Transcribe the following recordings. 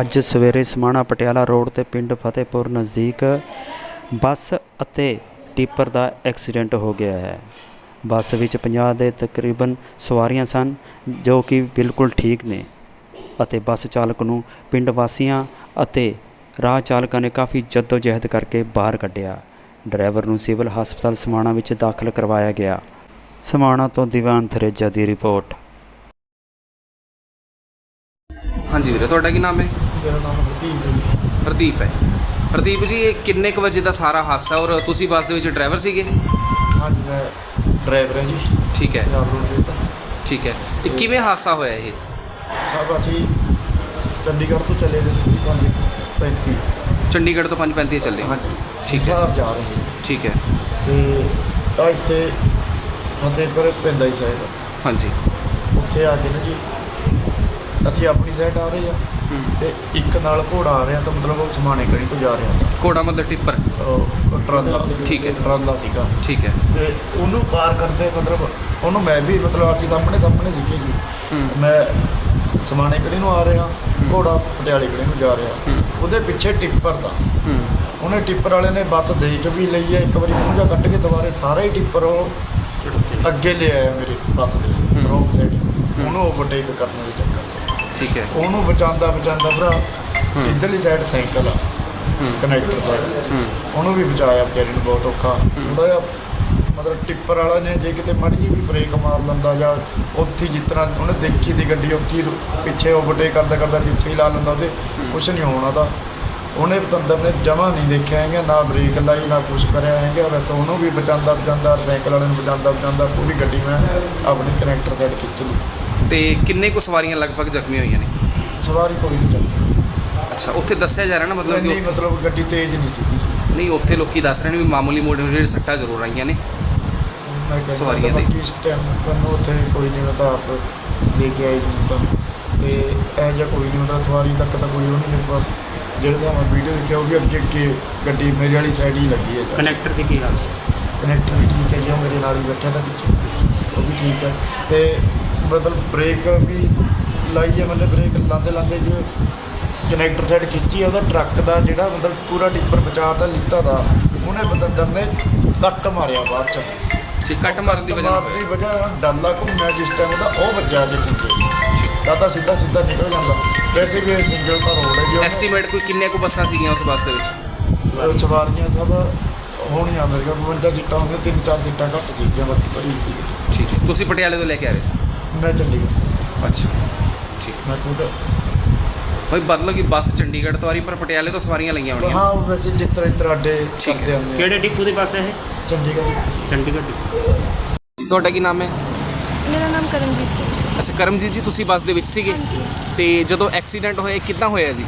ਅੱਜ ਸਵੇਰੇ ਸਮਾਣਾ ਪਟਿਆਲਾ ਰੋਡ ਤੇ ਪਿੰਡ ਫਤਿਹਪੁਰ ਨਜ਼ਦੀਕ ਬੱਸ ਅਤੇ ਟਿੱਪਰ ਦਾ ਐਕਸੀਡੈਂਟ ਹੋ ਗਿਆ ਹੈ। ਬੱਸ ਵਿੱਚ 50 ਦੇ ਤਕਰੀਬਨ ਸਵਾਰੀਆਂ ਸਨ, ਜੋ ਕਿ ਬਿਲਕੁਲ ਠੀਕ ਨੇ ਅਤੇ ਬੱਸ ਚਾਲਕ ਨੂੰ ਪਿੰਡ ਵਾਸੀਆਂ ਅਤੇ ਰਾਹ ਚਾਲਕਾਂ ਨੇ ਕਾਫੀ ਜਹਿਦ ਕਰਕੇ ਬਾਹਰ ਕੱਢਿਆ। ਡਰਾਈਵਰ ਨੂੰ ਸਿਵਲ ਹਸਪਤਾਲ ਸਮਾਣਾ ਵਿੱਚ ਦਾਖਲ ਕਰਵਾਇਆ ਗਿਆ। ਸਮਾਣਾ ਤੋਂ ਦੀਵਾਨ ਥਰੇਜਾ ਦੀ ਰਿਪੋਰਟ। ਹਾਂਜੀ ਵੀਰੇ ਤੁਹਾਡਾ ਕੀ ਨਾਮ ਹੈ? ਮੇਰਾ ਨਾਮ ਹਰਦੀਪ ਹੈ। ਪ੍ਰਦੀਪ ਹੈ। ਪ੍ਰਦੀਪ ਜੀ ਇਹ ਕਿੰਨੇ ਕੁ ਵਜੇ ਦਾ ਸਾਰਾ ਹਾਦਸਾ ਔਰ ਤੁਸੀਂ ਬੱਸ ਦੇ ਵਿੱਚ ਡਰਾਈਵਰ ਸੀਗੇ? ਹਾਂਜੀ ਮੈਂ ਡਰਾਈਵਰ ਹਾਂ ਜੀ। ਠੀਕ ਹੈ। ਪੰਜਾਬ ਰੋਡ ਦਾ ਠੀਕ ਹੈ। ਇਹ ਕਿਵੇਂ ਹਾਦਸਾ ਹੋਇਆ ਇਹ? ਸਭ ਅਸੀਂ ਚੰਡੀਗੜ੍ਹ ਤੋਂ ਚੱਲੇ ਦੇ ਸੀ ਪੰਜ 35 ਚੰਡੀਗੜ੍ਹ ਤੋਂ 5:35 ਚੱਲੇ। ਹਾਂਜੀ। ਠੀਕ ਹੈ। ਹਿਸਾਰ ਜਾ ਰਹੇ ਸੀ। ਠੀਕ ਹੈ। ਤੇ ਆ ਇੱਥੇ ਫਤਿਹਪੁਰ ਪੈਂਦਾ ਹੀ ਸਾਈਡ। ਹਾਂਜੀ। ਉੱਥੇ ਆ ਕੇ ਨਾ ਜੀ ਅਸੀਂ ਆਪਣੀ ਸਾਈਡ ਆ ਰਹੇ ਆ। ਤੇ ਇੱਕ ਨਾਲ ਘੋੜਾ ਆ ਰਿਹਾ ਤਾਂ ਮਤਲਬ ਉਹ ਸਮਾਣੇ ਕਣੀ ਤੋਂ ਜਾ ਰਿਹਾ। ਕੋੜਾ ਮਤਲਬ ਟਿੱਪਰ? ਉਹ ਟਰਾਲਾ। ਠੀਕ ਹੈ। ਟਰਾਲਾ ਸੀਗਾ। ਠੀਕ ਹੈ। ਤੇ ਉਹਨੂੰ ਪਾਰ ਕਰਦੇ ਮਤਲਬ ਉਹਨੂੰ ਮੈਂ ਵੀ ਮਤਲਬ ਅਸੀਂ ਸਾਹਮਣੇ ਸਾਹਮਣੇ ਦਿਖੇ ਜੀ। ਮੈਂ ਸਮਾਣੇ ਕਿਹੜੇ ਨੂੰ ਆ ਰਿਹਾ ਘੋੜਾ ਪਟਿਆਲੇ ਕਿਹੜੇ ਨੂੰ ਜਾ ਰਿਹਾ। ਉਹਦੇ ਪਿੱਛੇ ਟਿੱਪਰ ਦਾ। ਉਹਨੇ ਟਿੱਪਰ ਵਾਲੇ ਨੇ ਬੱਸ ਦੇਖ ਵੀ ਲਈ ਹੈ ਇੱਕ ਵਾਰੀ ਮੂੰਹ ਜਾ ਕੱਢ ਕੇ ਦੁਬਾਰੇ ਸਾਰਾ ਹੀ ਟਿੱਪਰ ਉਹ ਅੱਗੇ ਲੈ ਆਇਆ ਮੇਰੇ ਬੱਸ ਦੇ। ਰੋਂਗ ਸਾਈਡ ਉਹਨੂੰ ਓਵਰਟੇਕ ਕਰਨ ਦੇ ਚੱਕਰ 'ਚ। ਠੀਕ ਹੈ। ਉਹਨੂੰ ਬਚਾਉਂਦਾ ਬਚਾਉਂਦਾ ਭਰਾ। ਇੱਧਰਲੀ ਸਾਈਡ ਸਾਈਕਲ ਆ। ਕਨੈਕਟਰ ਸਾਈਡ ਉਹਨੂੰ ਵੀ ਬਚਾਇਆ ਵਿਚਾਰੇ ਨੂੰ ਬਹੁਤ ਔਖਾ। ਉਹਦਾ ਜਿਹਾ ਮਤਲਬ ਟਿੱਪਰ ਵਾਲਾ ਨੇ ਜੇ ਕਿਤੇ ਮਾੜੀ ਜਿਹੀ ਵੀ ਬ੍ਰੇਕ ਮਾਰ ਲੈਂਦਾ ਜਾਂ ਉੱਥੇ ਜਿਸ ਤਰ੍ਹਾਂ ਉਹਨੇ ਦੇਖੀ ਦੀ ਗੱਡੀ ਉੱਥੇ ਪਿੱਛੇ ਓਵਰਟੇਕ ਕਰਦਾ ਕਰਦਾ ਪਿੱਛੇ ਹੀ ਲਾ ਲੈਂਦਾ ਉਹਦੇ ਕੁਛ ਨਹੀਂ ਹੋਣਾ ਦਾ ਉਹਨੇ ਪਤੰਦਰ ਨੇ ਜਮਾ ਨਹੀਂ ਦੇਖਿਆ ਹੈਗਾ ਨਾ ਬ੍ਰੇਕ ਲਾਈ ਨਾ ਕੁਛ ਕਰਿਆ ਹੈਗਾ। ਬਸ ਉਹਨੂੰ ਵੀ ਬਚਾਉਂਦਾ ਬਚਾਉਂਦਾ ਸਾਈਕਲ ਵਾਲੇ ਨੂੰ ਬਚਾਉਂਦਾ ਬਚਾਉਂਦਾ ਪੂਰੀ ਗੱਡੀ ਮੈਂ ਆਪਣੀ ਕਨੈਕਟਰ ਸਾਈਡ ਖਿੱਚ ਲਈ। ਤੇ ਕਿੰਨੇ ਕੁ ਸਵਾਰੀਆਂ ਲਗਭਗ ਜ਼ਖਮੀ ਹੋਈਆਂ ਨੇ? ਸਵਾਰੀ ਕੋਈ ਨਹੀਂ ਚੱਲੀ ਅੱਛਾ ਉੱਥੇ ਦੱਸਿਆ ਜਾ ਰਿਹਾ ਨਾ ਮਤਲਬ ਕਿ ਮਤਲਬ ਗੱਡੀ ਤੇਜ਼ ਨਹੀਂ ਸੀ ਨਹੀਂ ਉੱਥੇ ਲੋਕੀ ਦੱਸ ਰਹੇ ਨੇ ਵੀ ਮਾਮੂਲੀ ਮੋਟੇ ਜਿਹੜੇ ਸੱਟਾਂ ਜ਼ਰੂਰ ਆਈਆਂ ਨੇ ਮੈਂ ਕਹਿੰਦਾ ਸਵਾਰੀਆਂ ਦੇ। ਬਾਕੀ ਇਸ ਟਾਈਮ ਮੈਨੂੰ ਉੱਥੇ ਕੋਈ ਨਹੀਂ ਮੈਂ ਤਾਂ ਆਪ ਦੇ ਕੇ ਆਈ ਜੀ ਤਾਂ। ਤੇ ਇਹ ਜਿਹਾ ਕੋਈ ਨਹੀਂ ਮਤਲਬ ਸਵਾਰੀ ਤੱਕ ਤਾਂ ਕੋਈ ਉਹ ਨਹੀਂ ਮੇਰੇ ਕੋਲ। ਜਿਹੜੇ ਤਾਂ ਮੈਂ ਵੀਡੀਓ ਦੇਖਿਆ ਉਹ ਵੀ ਅੱਗੇ ਅੱਗੇ ਗੱਡੀ ਮੇਰੇ ਵਾਲੀ ਸਾਈਡ ਹੀ ਲੱਗੀ ਹੈ। ਕਨੈਕਟਰ ਦੀ ਕੀ ਹਾਲ? ਕਨੈਕਟਰ ਵੀ ਠੀਕ ਹੈ ਜੀ ਉਹ ਮੇਰੇ ਨਾਲ ਹੀ ਬੈਠਾ ਤਾਂ ਪਿੱਛੇ। ਉਹ ਵੀ ਠੀਕ ਹੈ। ਤੇ ਮਤਲਬ ਬ੍ਰੇਕ ਵੀ ਲਾਈ ਹੈ ਮਤਲਬ ਬ੍ਰੇਕ ਲਾਉਂਦੇ ਲਾਉਂਦੇ ਜੋ ਕਨੈਕਟਰ ਸਾਈਡ ਖਿੱਚੀ ਉਹਦਾ ਟਰੱਕ ਦਾ ਜਿਹੜਾ ਮਤਲਬ ਪੂਰਾ ਟਿੱਪਰ ਬਚਾ ਤਾਂ ਲਿੱਤਾ ਦਾ ਉਹਨੇ ਬਦੰਦਰ ਨੇ ਕੱਟ ਮਾਰਿਆ ਬਾਅਦ ਚ। ਠੀਕ ਕੱਟ ਮਾਰਨ ਦੀ ਵਜ੍ਹਾ ਨਾਲ ਮਾਰਨ ਦੀ। ਵਜ੍ਹਾ ਨਾਲ ਡਾਲਾ ਘੁੰਮਿਆ ਜਿਸ ਟਾਈਮ ਉਹਦਾ ਉਹ ਵੱਜਾ ਕੇ। ਪਿੱਛੇ ਦਾਦਾ ਸਿੱਧਾ ਸਿੱਧਾ ਨਿਕਲ ਜਾਂਦਾ। ਵੈਸੇ ਵੀ ਇਹ ਸਿੰਗਲ ਤਾਂ ਰੋਡ ਹੈ ਜੀ। ਉਹਨੂੰ- ਐਸਟੀਮੇਟ ਕੋਈ ਕਿੰਨੇ ਕੁ ਬੱਸਾਂ ਸੀਗੀਆਂ ਉਸ ਬੱਸ ਦੇ ਵਿੱਚ? ਉਹ ਸਵਾਰੀਆਂ ਸਭ ਹੋਣੀਆਂ ਮੇਰੇ ਕੋਲ 52 ਸੀਟਾਂ ਹੁੰਦੀਆਂ ਤਿੰਨ ਚਾਰ ਸੀਟਾਂ ਘੱਟ ਸੀਗੀਆਂ ਬਾਕੀ ਭਰੀ ਠੀਕ ਹੈ। ਤੁਸੀਂ ਪਟਿਆਲੇ ਤੋਂ ਲੈ ਕੇ ਆ ਰਹੇ ਸੀ? ਮੈਂ ਚੰਡੀਗੜ੍ਹ। ਅੱਛਾ। ਠੀਕ। ਮੈਂ ਖੁਦ ਬਈ ਮਤਲਬ ਕਿ ਬੱਸ ਚੰਡੀਗੜ੍ਹ ਤੋਂ ਆ ਰਹੀ ਪਰ ਪਟਿਆਲੇ ਤੋਂ ਸਵਾਰੀਆਂ ਲਈਆਂ ਹੋਣੀਆਂ। ਹਾਂ ਵੈਸੇ ਇਸ ਤਰ੍ਹਾਂ ਅੱਡੇ ਠੀਕ। ਕਰਦੇ ਆਉਂਦੇ ਆ। ਕਿਹੜੇ ਡਿਪੂ ਦੀ ਬੱਸ ਹੈ ਇਹ? ਚੰਡੀਗੜ੍ਹ। ਚੰਡੀਗੜ੍ਹ ਡਿਪੂ। ਤੁਹਾਡਾ ਕੀ ਨਾਮ ਹੈ? ਮੇਰਾ ਨਾਮ ਕਰਮਜੀਤ ਹੈ ਅੱਛਾ ਕਰਮਜੀਤ ਜੀ ਤੁਸੀਂ ਬੱਸ ਦੇ ਵਿੱਚ ਸੀਗੇ। ਹਾਂਜੀ। ਤੇ ਜਦੋਂ ਐਕਸੀਡੈਂਟ ਹੋਇਆ ਕਿੱਦਾਂ ਹੋਇਆ ਜੀ?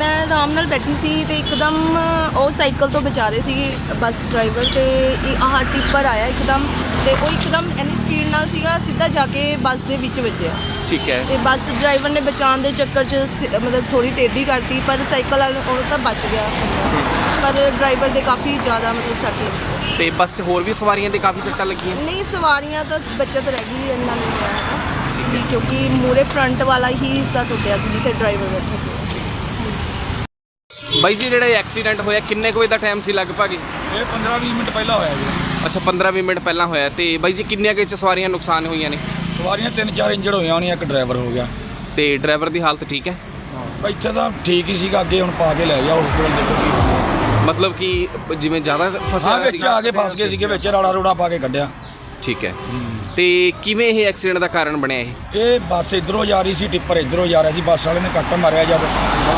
ਮੈਂ ਆਰਾਮ ਨਾਲ ਬੈਠੀ ਸੀ ਤੇ ਇੱਕਦਮ ਉਹ ਸਾਈਕਲ ਤੋਂ ਬਚਾ ਰਹੇ ਸੀਗੇ ਬੱਸ ਡਰਾਈਵਰ ਤੇ ਇਹ ਆਹ ਟਿੱਪਰ ਆਇਆ ਇੱਕਦਮ ਤੇ ਉਹ ਇੱਕਦਮ ਇੰਨੀ ਸਪੀਡ ਨਾਲ ਸੀਗਾ ਸਿੱਧਾ ਜਾ ਕੇ ਬੱਸ ਦੇ ਵਿੱਚ ਵੱਜਿਆ। ਠੀਕ ਹੈ। ਤੇ ਬੱਸ ਡਰਾਈਵਰ ਨੇ ਬਚਾਉਣ ਦੇ ਚੱਕਰ 'ਚ ਸ- ਮਤਲਬ ਥੋੜੀ ਟੇਢੀ ਕਰਤੀ ਪਰ ਸਾਈਕਲ ਵਾਲਾ ਉਹ ਤਾਂ ਬਚ ਗਿਆ। ਪਰ ਡਰਾਈਵਰ ਦੇ ਕਾਫੀ ਜ਼ਿਆਦਾ ਮਤਲਬ ਸੱਟ ਲੱਗੀ। ਤੇ ਬੱਸ 'ਚ ਹੋਰ ਵੀ ਸਵਾਰੀਆਂ ਦੇ ਕਾਫੀ ਸੱਟਾਂ ਲੱਗੀਆਂ? ਨਹੀਂ ਸਵਾਰੀਆਂ ਤਾਂ ਬਚਤ ਰਹਿ ਗਈ ਇੰਨਾ ਨਹੀਂ ਹੋਇਆ ਵੀ ਕਿਉਂਕਿ ਮੂਰੇ ਫਰੰਟ ਵਾਲਾ ਹੀ ਹਿੱਸਾ ਟੁੱਟਿਆ ਸੀ ਜਿੱਥੇ ਡਰਾਈਵਰ ਬੈਠਾ ਸੀ। ਬਾਈ ਜੀ ਜਿਹੜਾ ਐਕਸੀਡੈਂਟ ਹੋਇਆ ਕਿੰਨੇ ਕੁ ਵਜੇ ਦਾ ਟਾਈਮ ਸੀ ਲਗਭਗ? ਇਹ 15-20 ਮਿੰਟ ਪਹਿਲਾਂ ਹੋਇਆ ਜੀ। ਅੱਛਾ 15-20 ਮਿੰਟ ਪਹਿਲਾਂ ਹੋਇਆ। ਤੇ ਬਾਈ ਜੀ ਕਿੰਨੀਆਂ ਕੁ ਇਹ 'ਚ ਸਵਾਰੀਆਂ ਨੁਕਸਾਨ ਹੋਈਆਂ ਨੇ? ਸਵਾਰੀਆਂ ਤਿੰਨ ਚਾਰ ਇੰਜਰਡ ਹੋਈਆਂ ਹੋਣੀਆਂ ਇੱਕ ਡਰਾਈਵਰ ਹੋ ਗਿਆ। ਤੇ ਡਰਾਈਵਰ ਦੀ ਹਾਲਤ ਠੀਕ ਹੈ? ਇੱਥੇ ਤਾਂ ਠੀਕ ਹੀ ਸੀਗਾ ਅੱਗੇ ਹੁਣ ਪਾ ਕੇ ਲੈ ਜਾ ਹਸਪੀਟਲ ਦੇਖੋ ਕੀ। ਮਤਲਬ ਕਿ ਜਿਵੇਂ ਜ਼ਿਆਦਾ ਫਸਿਆ ਹੋਇਆ ਵਿੱਚ ਸੀਗਾ ਆ ਕੇ ਫਸ ਗਏ ਸੀਗੇ ਵਿੱਚ ਰਾੜਾ ਰੋੜਾ ਪਾ ਕੇ ਕੱਢਿਆ। ਠੀਕ ਹੈ। ਤੇ ਕਿਵੇਂ ਇਹ ਐਕਸੀਡੈਂਟ ਦਾ ਕਾਰਨ ਬਣਿਆ ਇਹ? ਇਹ ਬੱਸ ਇਧਰੋਂ ਜਾ ਰਹੀ ਸੀ ਟਿੱਪਰ ਇਧਰੋਂ ਜਾ ਰਿਹਾ ਸੀ ਬੱਸ ਵਾਲੇ ਨੇ ਕੱਟ ਮਾਰਿਆ ਜਦ।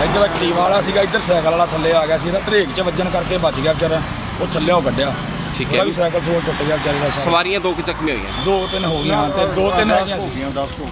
ਇੱਧਰ ਖੀਵਾ ਵਾਲਾ ਸੀਗਾ ਇੱਧਰ ਸਾਈਕਲ ਵਾਲਾ ਥੱਲੇ ਆ ਗਿਆ ਸੀ ਇਹਦਾ ਧਰੇਕ 'ਚ ਵੱਜਣ ਕਰਕੇ ਬਚ ਗਿਆ ਵਿਚਾਰਾ ਉਹ ਥੱਲੇ ਉਹ ਕੱਢਿਆ ਠੀਕ ਉਹਦਾ ਹੈ ਵੀ ਸਾਈਕਲ ਸੋਲ ਟੁੱਟ ਗਿਆ ਵਿਚਾਰੇ ਦਾ ਸਾਰਾ। ਸਵਾਰੀਆਂ ਦੋ ਕੁ ਜ਼ਖਮੀ ਹੋਈਆਂ। ਦੋ ਤਿੰਨ ਹੋ ਗਈਆਂ ਤੇ ਦੋ ਤਿੰਨ ਹੈਗੀਆਂ ਸੀਗੀਆਂ 10 ਤੋਂ